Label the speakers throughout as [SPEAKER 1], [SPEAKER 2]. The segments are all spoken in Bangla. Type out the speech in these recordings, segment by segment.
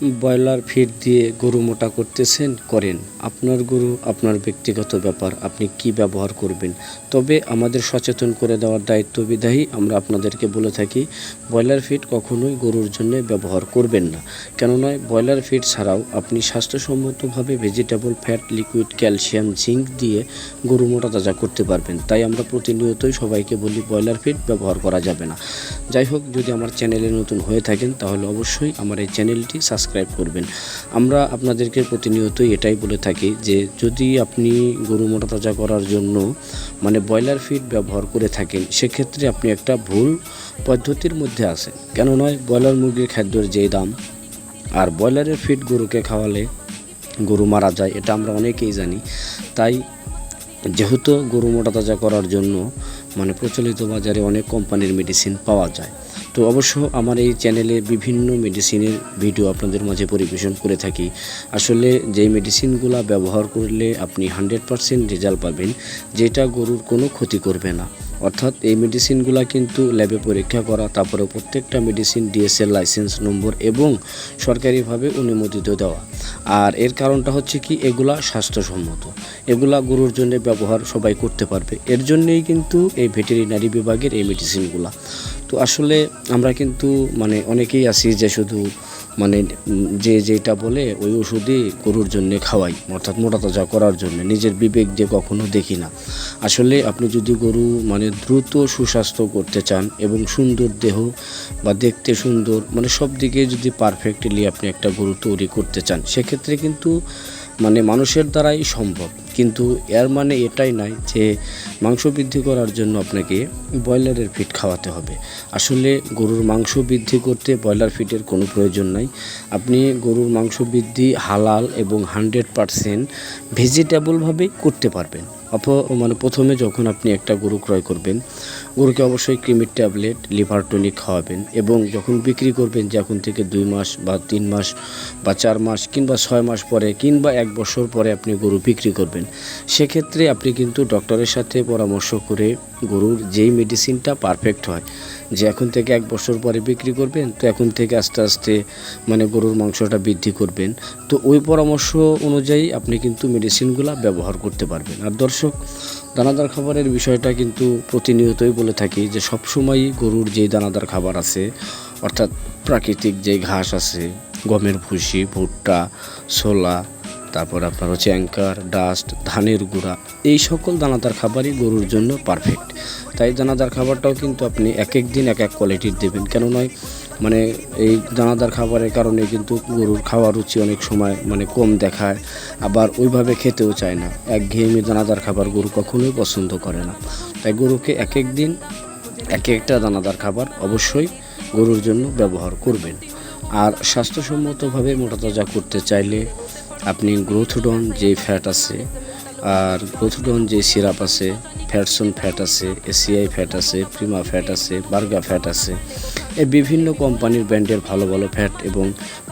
[SPEAKER 1] ব্রয়লার ফিড দিয়ে গরু মোটা করতেছেন, করেন। আপনার গরু, আপনার ব্যক্তিগত ব্যাপার, আপনি কি ব্যবহার করবেন? তবে আমাদের সচেতন করে দেওয়ার দায়িত্ব বিধায়ী, আমরা আপনাদেরকে বলে থাকি, ব্রয়লার ফিড কখনোই গরুর জন্য ব্যবহার করবেন না। কেননা, ব্রয়লার ফিড ছাড়াও আপনি স্বাস্থ্যসম্মতভাবে vegetable fat liquid calcium zinc দিয়ে গরু মোটা তাজা করতে পারবেন। তাই আমরা প্রতিনিয়তই সবাইকে বলি, ব্রয়লার ফিড ব্যবহার করা যাবে না। যাই হোক, যদি আমার চ্যানেলে নতুন হয়ে থাকেন, তাহলে অবশ্যই আমার এই চ্যানেলটি সাবস্ক্রাইব করবেন। আমরা আপনাদেরকে প্রতিনিয়তই এটাই বলে থাকি যে, যদি আপনি গরু মোটা তাজা করার জন্য মানে ব্রয়লার ফিড ব্যবহার করে থাকেন, সেক্ষেত্রে আপনি একটা ভুল পদ্ধতির মধ্যে আছেন। কেন নয়? ব্রয়লার মুরগির খাদ্যের যেই দাম, আর ব্রয়লারের ফিড গরুকে খাওয়ালে গরু মারা যায়, এটা আমরা অনেকেই জানি। তাই যেহেতু গরু মোটা তাজা করার জন্য মানে প্রচলিত বাজারে অনেক কোম্পানির মেডিসিন পাওয়া যায়। তো অবশ্য আমার এই চ্যানেলে বিভিন্ন মেডিসিনের ভিডিও আপনাদের মাঝে পরিবেশন করে থাকি। আসলে যেই মেডিসিনগুলো ব্যবহার করলে আপনি হান্ড্রেড পারসেন্ট রেজাল্ট পাবেন, যেটা গরুর কোনো ক্ষতি করবে না। অর্থাৎ এই মেডিসিনগুলো কিন্তু ল্যাবে পরীক্ষা করা তারপরে প্রত্যেকটা মেডিসিন ডিএসএল লাইসেন্স নম্বর এবং সরকারিভাবে অনুমোদিত দেওয়া। আর এর কারণটা হচ্ছে কি, এগুলা স্বাস্থ্যসম্মত। এগুলা গরুর জন্য ব্যবহার সবাই করতে পারবে। এর জন্যেই কিন্তু এই ভেটেরিনারি বিভাগের এই মেডিসিনগুলা তো আসলে আমরা কিন্তু মানে অনেকেই আছি যে শুধু মানে যে যেটা বলে ওই ওষুধই গরুর জন্য খাওয়াই, অর্থাৎ মোটা তাজা করার জন্য, নিজের বিবেক দিয়ে কখনো দেখি না। আসলে আপনি যদি গরু মানে দ্রুত সুস্বাস্থ্য করতে চান এবং সুন্দর দেহ বা দেখতে সুন্দর মানে সব দিকে যদি পারফেক্টলি আপনি একটা গরু তৈরি করতে চান, সেক্ষেত্রে কিন্তু মানে মানুষের দ্বারাই সম্ভব। কিন্তু এর মানে এটাই নাই যে মাংস বৃদ্ধি করার জন্য আপনাকে ব্রয়লারের ফিট খাওয়াতে হবে। আসলে গরুর মাংস বৃদ্ধি করতে ব্রয়লার ফিটের কোনো প্রয়োজন নাই। আপনি গরুর মাংস বৃদ্ধি হালাল এবং হান্ড্রেড পারসেন্ট ভেজিটেবলভাবেই করতে পারবেন। অপ মানে প্রথমে যখন আপনি একটা গরু ক্রয় করবেন, গরুকে অবশ্যই ক্রিমির ট্যাবলেট, লিভার টনিক খাওয়াবেন এবং যখন বিক্রি করবেন যে এখন থেকে দুই মাস বা তিন মাস বা চার মাস কিংবা ছয় মাস পরে কিংবা এক বছর পরে আপনি গরু বিক্রি করবেন, সেক্ষেত্রে আপনি কিন্তু ডক্টরের সাথে পরামর্শ করে গরুর যেই মেডিসিনটা পারফেক্ট হয় যে এখন থেকে এক বছর পরে বিক্রি করবেন, তো এখন থেকে আস্তে আস্তে মানে গরুর মাংসটা বৃদ্ধি করবেন। তো ওই পরামর্শ অনুযায়ী আপনি কিন্তু মেডিসিনগুলো ব্যবহার করতে পারবেন। আর দর্শক, দানাদার খাবারের বিষয়টা কিন্তু প্রতিনিয়তই বলে থাকি যে সবসময়ই গরুর যেই দানাদার খাবার আছে, অর্থাৎ প্রাকৃতিক যে ঘাস আছে, গমের ভুসি, ভুট্টা, ছোলা তারপর আপনার হচ্ছে অ্যাঙ্কার, ডাস্ট, ধানের গুঁড়া, এই সকল দানাদার খাবারই গরুর জন্য পারফেক্ট তাই দানাদার খাবারটাও কিন্তু আপনি এক এক দিন এক এক কোয়ালিটির দেবেন। কেন নয়? মানে এই দানাদার খাবারের কারণে কিন্তু গরুর খাওয়ার রুচি অনেক সময় মানে কম দেখায়, আবার ওইভাবে খেতেও চায় না। এক একঘেয়েমি দানাদার খাবার গরু কখনোই পছন্দ করে না। তাই গরুকে এক এক দিন এক একটা দানাদার খাবার অবশ্যই গরুর জন্য ব্যবহার করবেন। আর স্বাস্থ্যসম্মতভাবে মোটা তাজা করতে চাইলে আপনি গ্রোথডন যে ফ্যাট আছে আর গ্রোথডন যে সিরাপ আছে, ফ্যাটসন ফ্যাট আছে এসিআই ফ্যাট আছে প্রিমা ফ্যাট আছে, বার্গা ফ্যাট আছে এই বিভিন্ন কোম্পানির ব্র্যান্ডের ভালো ভালো ফ্যাট এবং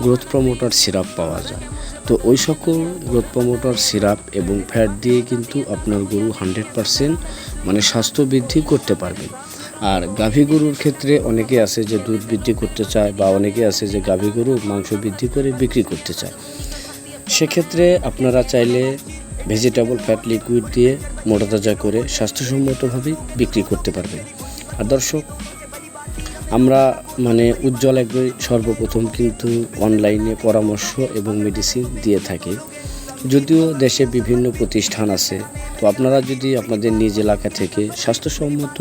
[SPEAKER 1] গ্রোথ প্রমোটার সিরাপ পাওয়া যায়। তো ওই সকল গ্রোথ প্রমোটার সিরাপ এবং ফ্যাট দিয়ে কিন্তু আপনার গরু হান্ড্রেড পারসেন্ট মানে স্বাস্থ্য বৃদ্ধি করতে পারবেন আর গাভী গরুর ক্ষেত্রে অনেকে আছে যে দুধ বৃদ্ধি করতে চায় বা অনেকে আছে যে গাভী গরু মাংস বৃদ্ধি করে বিক্রি করতে চায়। সেক্ষেত্রে আপনারা চাইলে ভেজিটেবল ফ্যাট লিকুইড দিয়ে মোটা তাজা করে স্বাস্থ্যসম্মতভাবেই বিক্রি করতে পারবেন। আর দর্শক, আমরা মানে উজ্জ্বল একই সর্বপ্রথম কিন্তু অনলাইনে পরামর্শ এবং মেডিসিন দিয়ে থাকি। যদিও দেশে বিভিন্ন প্রতিষ্ঠান আছে, তো আপনারা যদি আপনাদের নিজ এলাকা থেকে স্বাস্থ্যসম্মত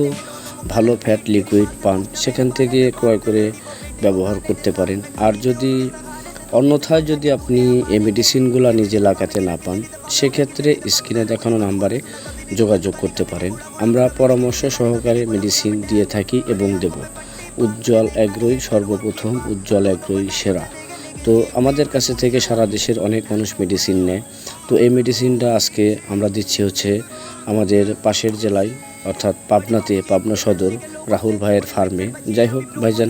[SPEAKER 1] ভালো ফ্যাট লিকুইড পান, সেখান থেকে ক্রয় করে ব্যবহার করতে পারেন। আর যদি অন্যথায় যদি আপনি এই মেডিসিনগুলো নিজে লাগাতে না পান, সেক্ষেত্রে স্ক্রিনে দেখানো নাম্বারে যোগাযোগ করতে পারেন। আমরা পরামর্শ সহকারে মেডিসিন দিয়ে থাকি এবং দেব। উজ্জ্বল এগ্রোই সর্বপ্রথম উজ্জ্বল এগ্রোই সেরা। তো আমাদের কাছে থেকে সারা দেশের অনেক মানুষ মেডিসিন নেয়। তো এই মেডিসিনটা আজকে আমরা দিচ্ছি হচ্ছে আমাদের পাশের জেলায় অর্থাৎ পাবনাতে পাবনা সদর, রাহুল ভাইয়ের ফার্মে। যাই হোক, ভাইজান,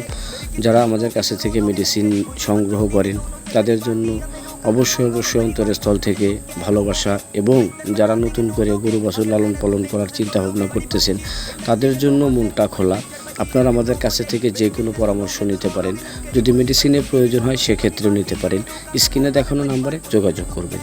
[SPEAKER 1] যারা আমাদের কাছে থেকে মেডিসিন সংগ্রহ করেন, তাদের জন্য অবশ্যই অবশ্যই অন্তরের স্থল থেকে ভালোবাসা এবং যারা নতুন করে গরু বাছুর লালন পালন করার চিন্তা ভাবনা করতেছেন, তাদের জন্য মনটা খোলা। আপনারা আমাদের কাছে থেকে যে কোনো পরামর্শ নিতে পারেন। যদি মেডিসিনের প্রয়োজন হয়, সেক্ষেত্রেও নিতে পারেন। স্ক্রিনে দেখানো নাম্বারে যোগাযোগ করবেন।